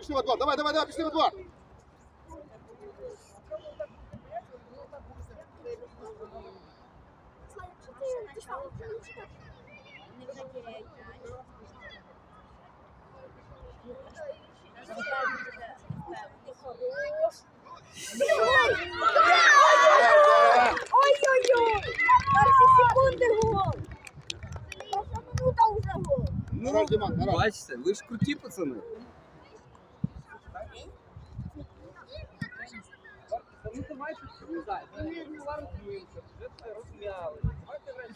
Пішли во двор, давай, давай, давай, пішли во двор. Ой-ой-ой! Перші секунди гол! Перша минута вже гол! Хорош, Діман, хорош. Бачите, ви ж круті пацани. Ну давайте сказати. Ми розуміємося, вже це розм'яли. Давайте грати.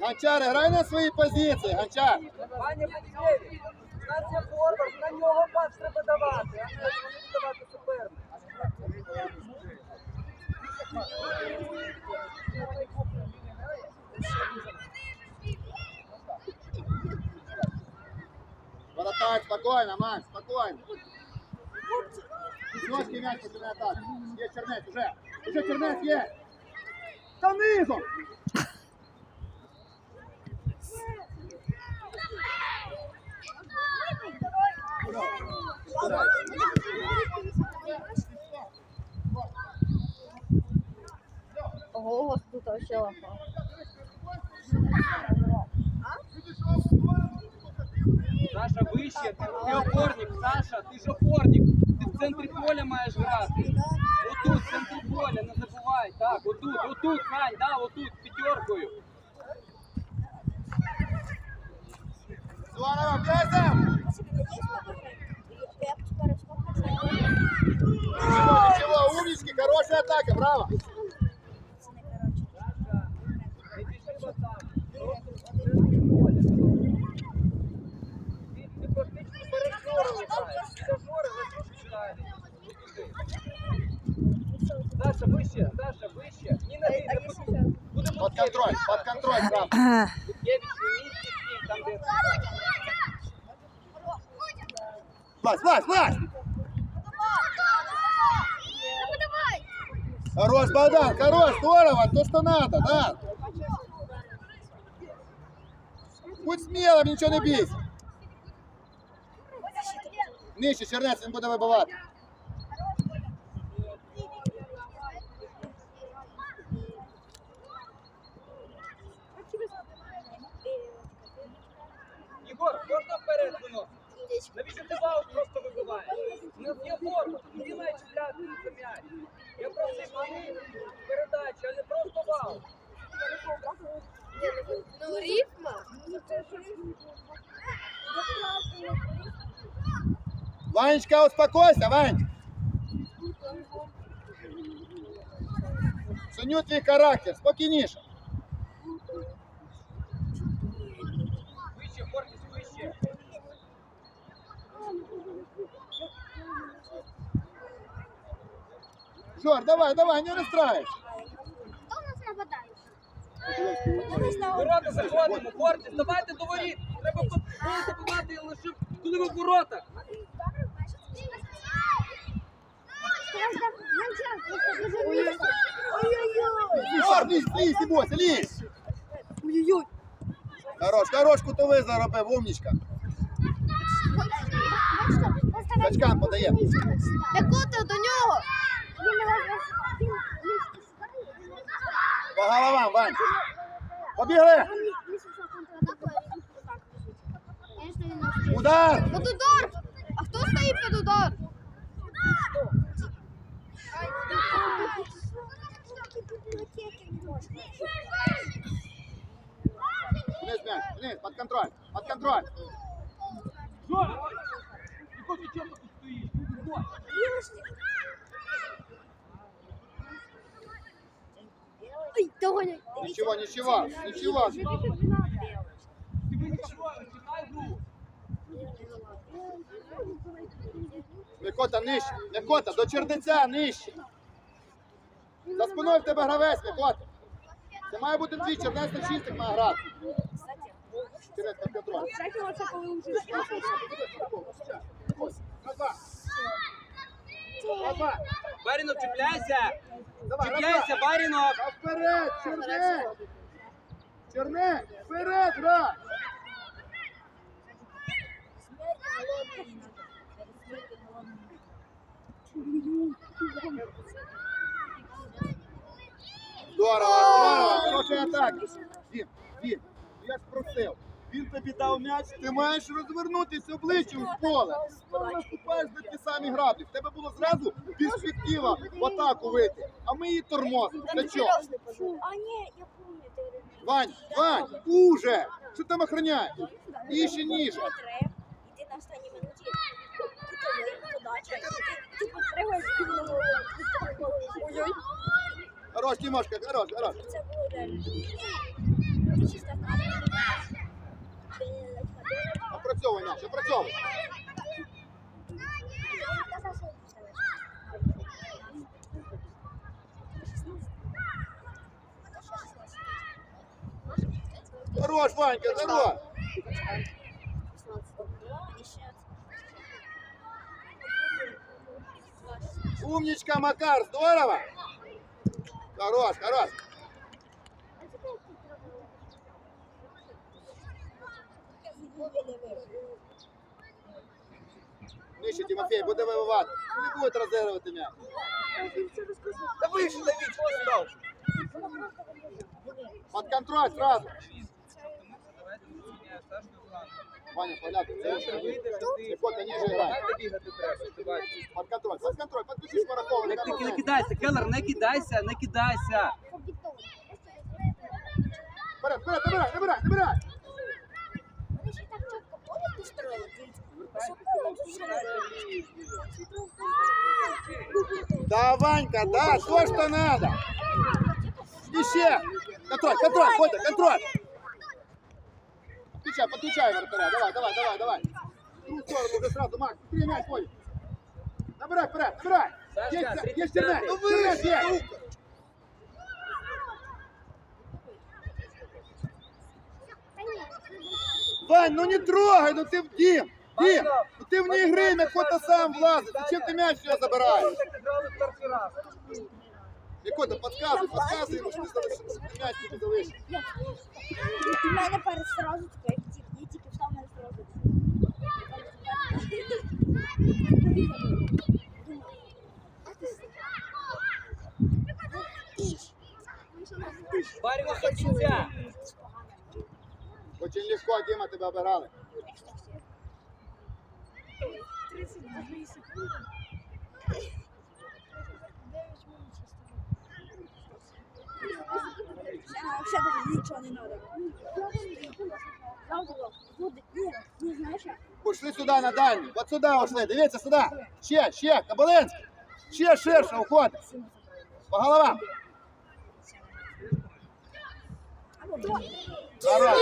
Гончар, грай на свої позиції, Гончар. Пані Матвєєві, у нас є форвард, на нього пас треба давати, а не не давати супернику. Воротарь, спокойно, Макс, спокойно. Ножки мяч после атаки. Есть Чернець, уже. Уже Чернець є. Та низом. Ого, тут. Саша, вище, ти, ти опорник, Саша, ти ж опорник. Ти в центрі поля маєш грати. Отут, в центрі поля, не забувай. Так, отут, отут, Сань, да, отут, п'ятеркою. Здорово, Бязем. Ничего, ничего, умнички, хорошая атака, браво. Саша, вище, Саша, вище. Ні ноги, не буде. Буде Под контроль, под контроль, браво. Буткевич на місці стій, там де... Влазь, влазь, влазь. Хорош, Богдан, хорош, здорово, то, что надо, да. Будь смелым, ничего не бейся. Нижче, Чернець, він буде вибивати. Навіщо ти вау просто вибиваєш? У нас є форма, тоді має чіпляти за м'яч. Я просив вони передачі, а не просто вау. Ну, рифма. Ванечка, успокойся, Вань. Ценю твій характер, спокійніше. Жор, давай, давай, не розстраюйся. Хто у нас нападає? Ворота заходимо, Фортіс, давайте до воріт. Треба по- коли забивати лише коли ви в воротах. Ой-ой-ой! Жор, лізь, лізь, не лізь. Ой-ой-ой! Хорош, хорош, кутовий заробив, умнічка. Качкам подає. Якуто до нього! По головам, Вань. Побігли. Удар. Под удар! А хто стоїть під удар? Вниз мяч, вниз, под контроль, под контроль. Жора, ти хоч чому тут стоїш? Ой, догоняй! Нічого, читай гру. Микота нижче, Микота, до чердиця нижче. За спиною в тебе гравець, Микота. Це має бути твій чернець на чистик має грати. Чернець коли вже Назад. Барінов, чіпляйся! Чіпляйся. Барінов! Вперед, Чернець. Чернець, вперед, грай. Здорово, здорово, хороший атак. Дім, Дім, я ж просив. Він тобі дав м'яч, ти маєш розвернутися обличчям в поле. Наступаєш на ті самі граблі. В тебе було зразу перспектива в атаку вийти. А ми її тормозимо. Для чого? А ні, я пам'ятаю. Вань, Вань, уже! Що там? Ніже, ніже. Трек, і на останній минуті кутовий, подача, і ти ти підтримуєш півного Ой-ой. Хорош, Тимошка, хорош, хорош. Це було реально. Ти чисто Опрацьовуй м'яч, опрацьовуй. Хорош, Ванька, хорош. Умничка, Макар, здорово. Хорош, хорош. Нижче, Тимофей, буде вибивати. Не буде розігрувати м'яч. Да выше давить, что стал? Под контроль сразу. Ваня, а. Піхота ніже грає. Под контроль, под контроль, подключись Маракова. Не, не, не кидайся, Келлер, не кидайся, не кидайся. Вперед, вперед, набирай, набирай, набирай. Вони ще так чітко поле построїли, дивіться. Да, Ванька, да, то, что надо. Еще. Контроль, контроль, Котя, контроль. Подключай, подключай вратаря. Давай, давай, давай, давай. В другую сторону уже сразу, Макс. Три мяч, Коля. Набирай, набирай. Сашка, Есть, есть центр. Вперед, есть. Вань, ну не трогай, ну ты в Дим. Дим, ну ты вне игры, Мякота сам влазит. Зачем ты мяч все забираешь? Так играл в первый раз. Мякота, подсказывай, подсказывай ему, что ты залишишь, что ты мяч тобі залишиш. У мене перед сразу таке, як тільки, я тільки встав, мене сразу. Барінов до кінця. Очень легко, Дима, тебя обирали. 32 секунди. Вообще даже ничего не надо. Буде, ні, ні, знаєш, як? Пішли сюди на дальню. От сюди ушли. Дивіться сюди. Ще, ще, Кабалинський. Ще ширше уходить. По головам. Хорош.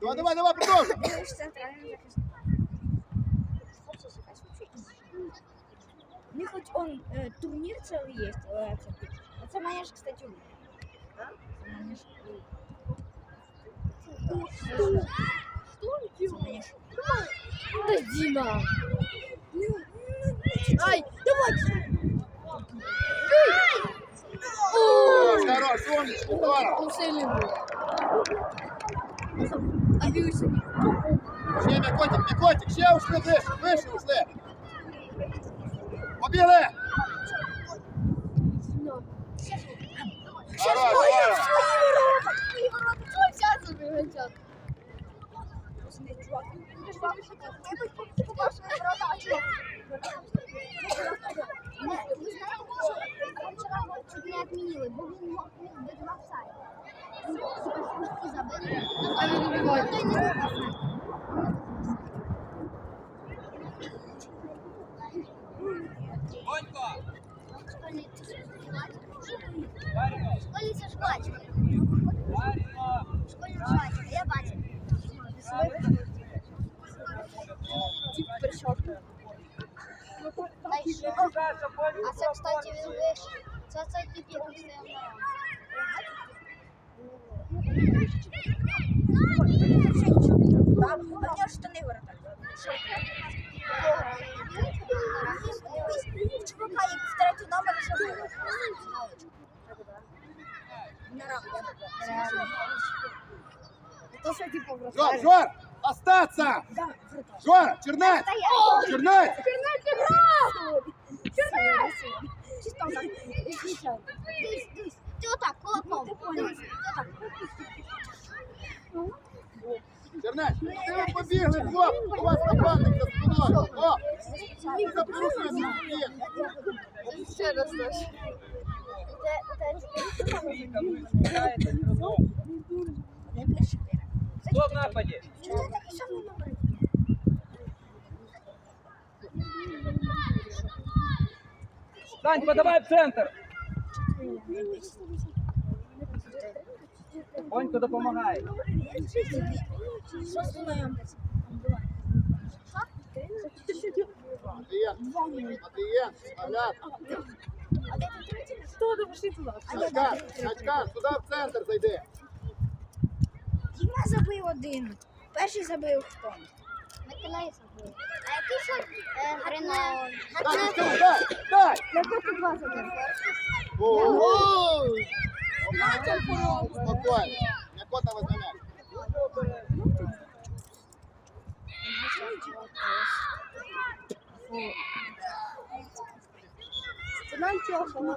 Давай, давай, давай, продовжуй. Це ж центральний захисник. У них хоч он е, турнір цілий є, але це Оце моя ж, кстати, улюблена. Це моя ж улюблена. Це моя ж Да Дима! Ай, давай! Хорош, хорош, умничка, здорово. Усилим. А Люся. Ще м'якотик, м'якотик, ще ушли вище, вище ушли. Побігли. Хорош, здорово. А це, кстати, він вищий. Це цей типі пустив на а в нього штани воротар. Чувака, як в третій номер, що було? То, що типу Жор, Жор, остаться! Жора, Чернець! Чернець! Чисто так. Дивись, дивись. Ти отак, колотном. Дивись, отак. Чернець, ви побігли, хлоп? У вас нападник за спиною. О! Ви запрошуєте. Ще раз. Не чотири. Хто в нападі? Чого ти такий самий номер? Сань, подавай в центр. Онько допомагає. Що. Хто допиши туди? Качкан, Качкан, сюди в центр зайди. Діма забив один. Перший забив хто? Миколаїв забив. А який шорт? Грина. Дай, Качкан, дай, дай. Я хочу два забив. О! Спокойно. М'якота возьме м'яч.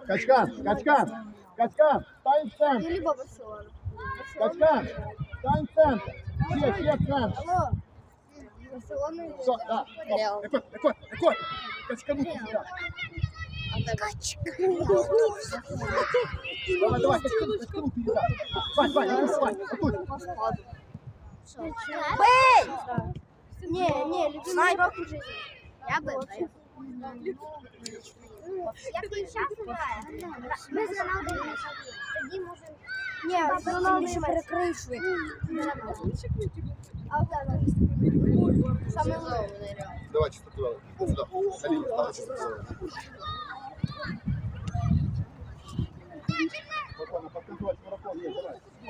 Качкан, Качкан, Качкан, стань в центр. Либо Барселона. Качкан, стань в центр. Ще, ще в центр. Алло. Барселона или Все, да. Реал. Якой, якой, якой. Качкану сюди. Давай, давай, качкану, качкану передай. Вань, Вань, Вань, Вань, отут. Бей! Не, не, любимый урок в жизни. Я бы. Як ти зараз грає? Ми з Роналдо не Тоді може... Ні, з Роналдо ще перекрий А. Саме головне. Давай, чистоту. Сюда. Алина, давай, есть, давай.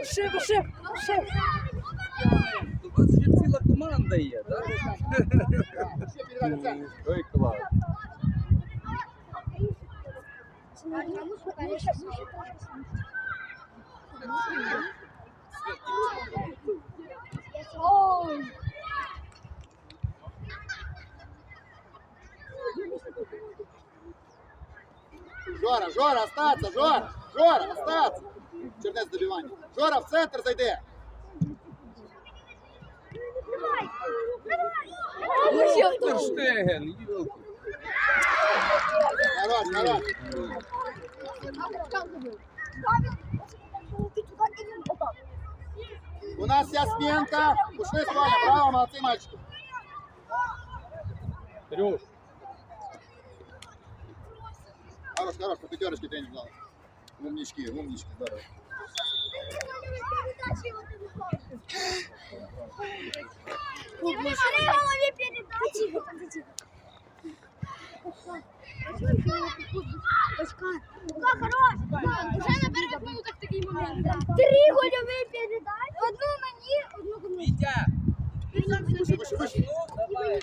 Шип, шип, шип. У вас же ціла команда є, так? В. Ой, клас. Жора, Жора, остаться, Жора, Жора, остаться. Чернець добивання. Жора, в центр зайди. Хорош, хорош. У нас Ясменко. Ушли с вами. Браво, молодцы, мальчики. Сереж, Хорош, хорош, по пятерочке тренинг дал. Умнички, умнички, здорово Уже на перших минутах такий момент. Три гольові передачі. Одну мені, одну комусь. Вітя. Выше, выше, выше. Ну, давай.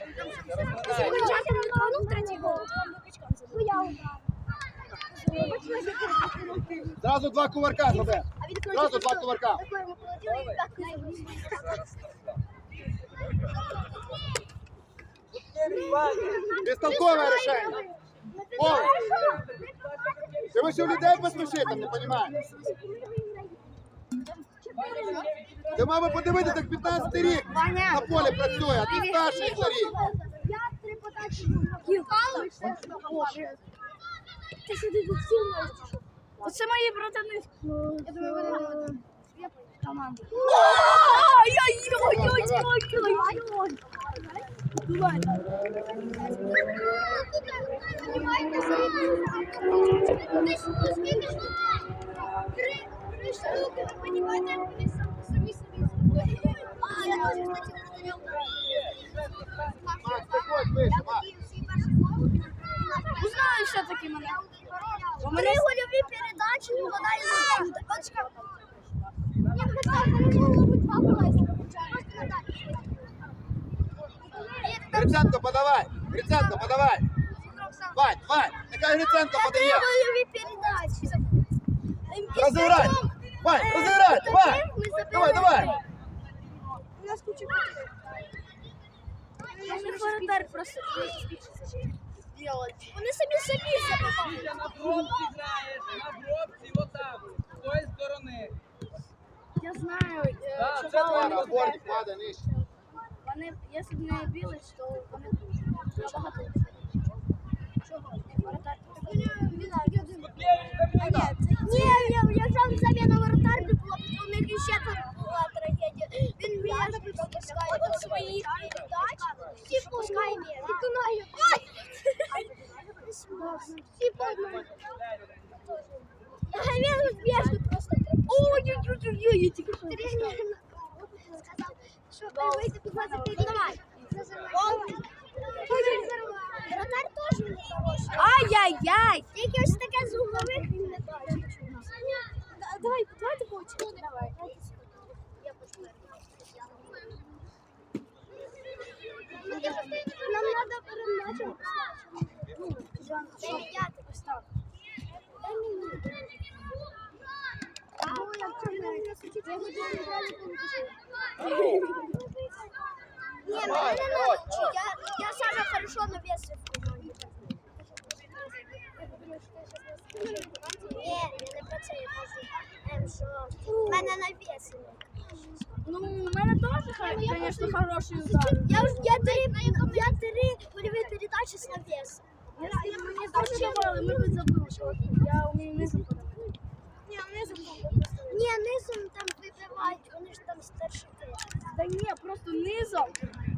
Сразу два кувырка, зроби. Сразу два кувырка. Бестолковое решение. Пол. Ты вообще людей посміши там, не розумієш? Ти би подивитися, як 15 рік на полі працює, а ти старший рік. Я три подачі. Ти сюди відсіла. Оце мої братани. Я думаю, вони команду. Ой-ой-ой-ой-ой-ой. Три три штуки, ви розумієте, як вони самі. А, я теж, кстати, Макс. Узнаю все-таки мене. У гольові передачі, вона і не Очка. Я б хотіла перемогу два голайся. Гриценко, подавай! Гриценко, подавай! Вань, Вань, нехай Гриценко подає! Розіграй! Вань, розіграй! Вань! Давай, давай! У нас куча воротар просто делать. Вони самі собі забивають. На пробці граєш, на пробці, отак, з тої сторони. Я знаю, Да, що це нижче. Вони, якщо б не білись, то вони набагато лучше. Чого? Воротар. Буткевич, Кам'яна. Ні, я, я вже в заміну воротар не було, у них іще тут була трагедія. Він м'яч пропускає от своїх передач, всі пускає м'яч. І тунає. Ой! Всі по одному. А він м'яч просто. Ой-ой-ой, я тільки що. Сказав, що вийти 15 давай. Вратар теж не хороший. Ай-яй-яй! Тільки ось таке з углових він не бачить. Давай, давайте получимо. Давай. Я почну. Нам треба передачу. Дай я тебе ставлю. Дай мені. А, я хочу не, мне надо. Я, я самый хорошо навесив в команді. Ні, я не про це, я кажу, ем, що в мене. Ну, у мене теж, звісно, хороший удар. Я, ж- я, три, я три гольові передачі з навесом. Мені теж давали, ми б забили. Я вмію не забити. Ні, низом Ні, низом там вибивають, вони ж там старшики. Та ні, просто низом,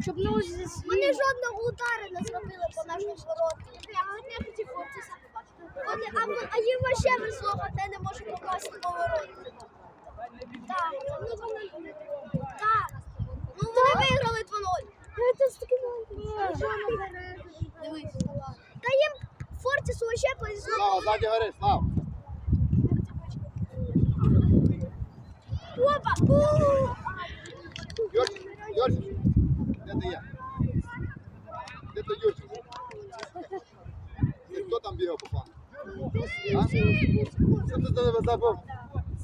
щоб ну зі Вони жодного удару не зробили по нашим воротам. А хотів хлопці Вони, а, ви- а їм вообще везло, бо те не може попасти по воротам. Так, ну вони, так. Ну вони виграли 2-0. Це ж таки Дивись. Та їм Фортісу вообще повезло. Слава, ззаді гори, Слава. Опа! У! Юрчик, де ти є? Де ти Юрчик? Ти Хто там бігав по плану? А? Що ти тебе забув?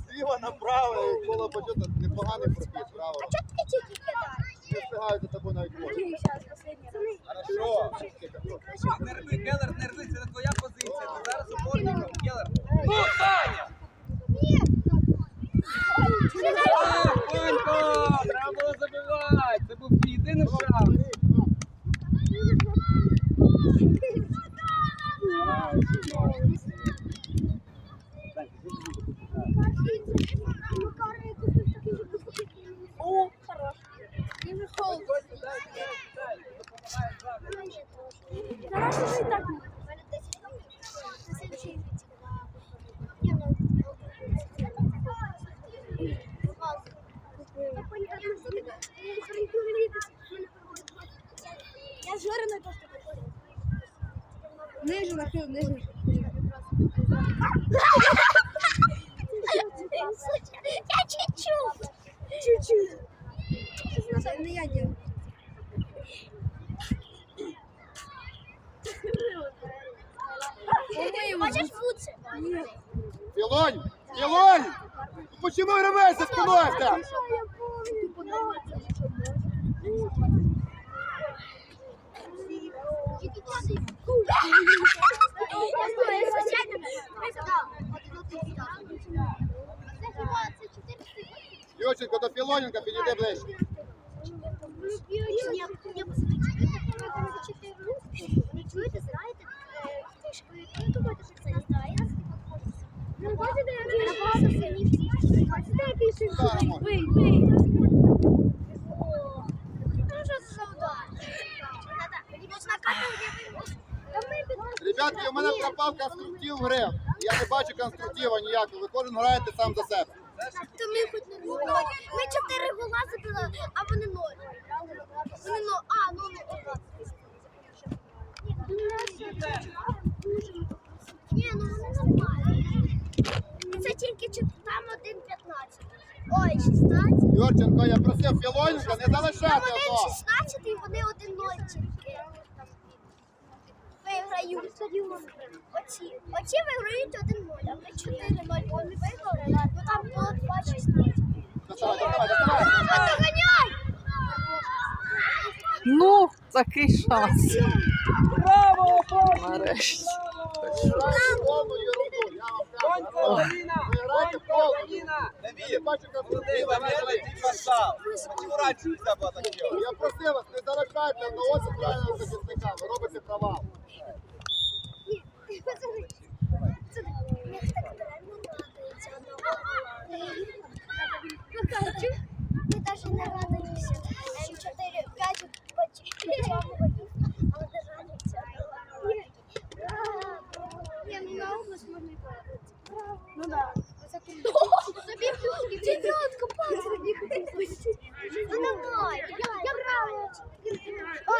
Зліва направо, і коло почуто непоганий прохід, право. А чого ти тільки кидаєш? Не встигають за тобою навіть. Хорошо. Келлер, не рви, це не твоя позиція. Ти зараз опорником, Келлер. Ну, Саня! Так, Ванько, треба було забивати. Це був твій єдиний шанс. О, хорош. Він же холод. Зараз уже і так. Ниже нахил, ниже. Я чуть-чуть. Чуть-чуть. Не я делаю. Хочеш лучше? Філонь! Філонь! Почему рвешся спиною Юрченко, до Філоненка підійди ближче. Чуєте, знаєте, книжкою какой-то спеціаліст, а я Ну, бачите, я набагато сильніший. Бачите, який ще Зараз можна. десятки, у мене пропав конструктив гри. Я не бачу конструктива ніякого. Ви кожен граєте сам за себе. То ми хоч не. Ми чотири гола забили, а вони ноль. Вони ноль. А, ну не Ні, ну вони нормально. Це тільки там 1.15. Ой, 16. Йорченко, я просив Філоненка не залишати. Там 1.16 і вони 1.0 тільки. Виграють. Оці, оці виграють 1-0, а ми 4-0. Вони виграли, ну там було 2-16. Доставай, доставай, доставай. Ну, такий шанс. Браво, Нарешті. Я бачу, як так. Просив вас, не залишайте одного центрального захисника, ви робите провал. Ми навіть не радуємося. М4, 5 потягнули, але не радуємося. Я не на область можна Ну да. Собі Дев'ятка, пацан, Ну давай, я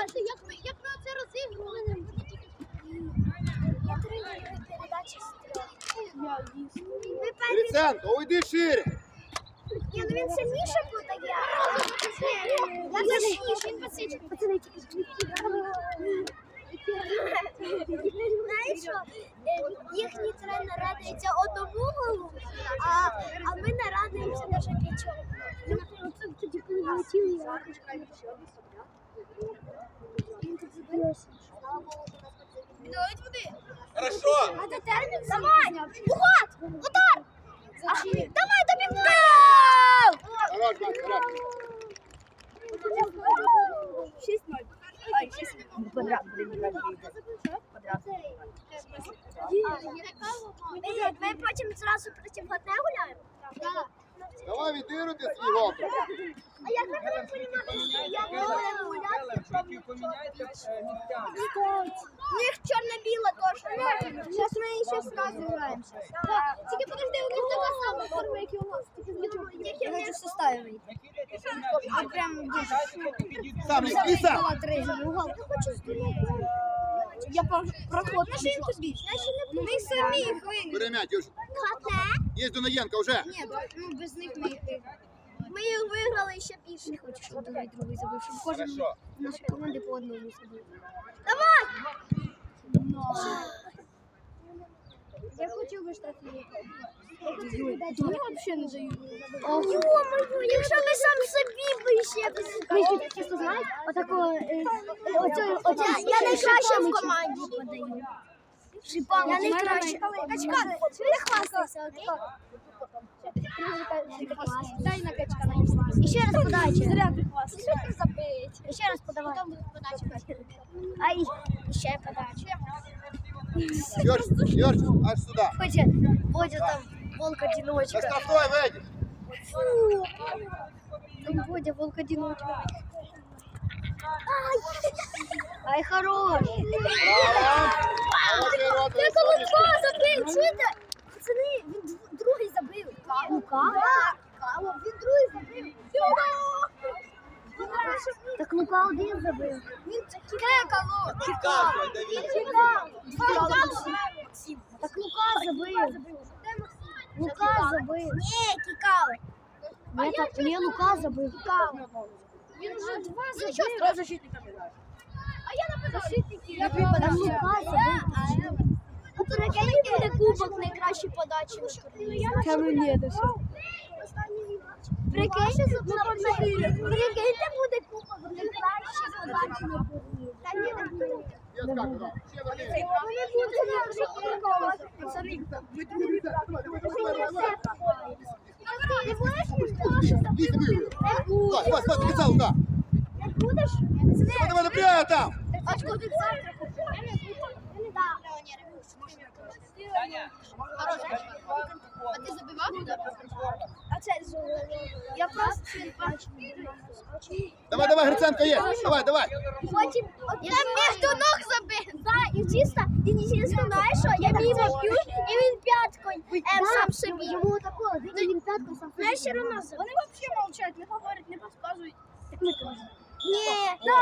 це як ми, це розігрували? Я три передачі з трьох. Ми перші Гриценко, уйди шире. ні, ну він сильніше подає. Я точніше, він посичить. Пацани, Знаєш що, е, їхній тренер радується одному голу, а, а ми не радуємося. Тоді коли вилетіли, я Давайте води. Хорошо. А де термін? Давай! Уход! Удар! Давай, тобі гол! Хорош, 6-0. Ай, 6 квадрат. Ми потім зразу проти одне гуляємо? Так. Давай відігруйте свій гол. А як ви будете понімати, як ми будемо гуляти? Поміняйте е, місцями. У них чорно-біла теж. Зараз ми ще зразу. Тільки подожди, у них така сама форма, як і у нас. Тільки в них составили. А прям дуже. Дайте підійти. Сам, Ліса. Я хочу здуріти. Я проход. На що їм тобі? Я Ми самі їх м'яч, Юрченко. Хате? Є Дунаєнко вже. Ні, ну без них ми їх. Ми їх виграли ще більше. Не хочу, щоб другий другий забив, щоб кожен наші команди по одному забив. Давай! Я би штрафні. Вони взагалі не дають. Якщо ми сам собі би ще б чисто знаєш, отако, я найкраща в команді подаю. Я найкраща. Качка, не хвастайся, окей? Дай на качка. І ще раз подача. Зря ти хвастайся. забить. І ще раз подавай. Ай, і ще подача. Юрч, Юрч, аж сюди. Хоче, Бодя там волк-одиночка. На штрафной вийди. Фу. Там Бодя волк-одиночка. Ай, Ай, хорош. Хороший рот, Я Олександр. Лука забив, чуєте? Пацани, Лука? Так. Він другий забив. Так Лука один забив. Він кекало. Чекав, Давид. Так Лука забив. Лука забив. Ні, кікали. Ні, так, ні, Лука забив. Він вже два забив. А я написав. Я Там Лука забив. Прикинь, буде кубок найкращі подачі ну це все. Прикиньте, прикиньте, буде кубок найкращі подачі на турнірі. Та ні, не буде. Є скак, давай. Ще води. Вони будуть найкращі пацани. Ти будеш ніхто? Лізь, виграй. Пас, пас, пас, кица, Лука. Не будеш? Давай, давай, напрягай там. Очко від завтра купив. Так. А ти забивав? А це я просто це бачу. Давай, давай, Гриценко є. Давай, давай. Потім я між до ног забив. Да, і чисто, і не чисто, знаєш що, я мимо п'ю, і він п'яткою ем, сам собі. Йому такого, він п'яткою сам собі. Знаєш, все. Вони взагалі мовчать, не говорять, не. Так кажемо. Ні, да.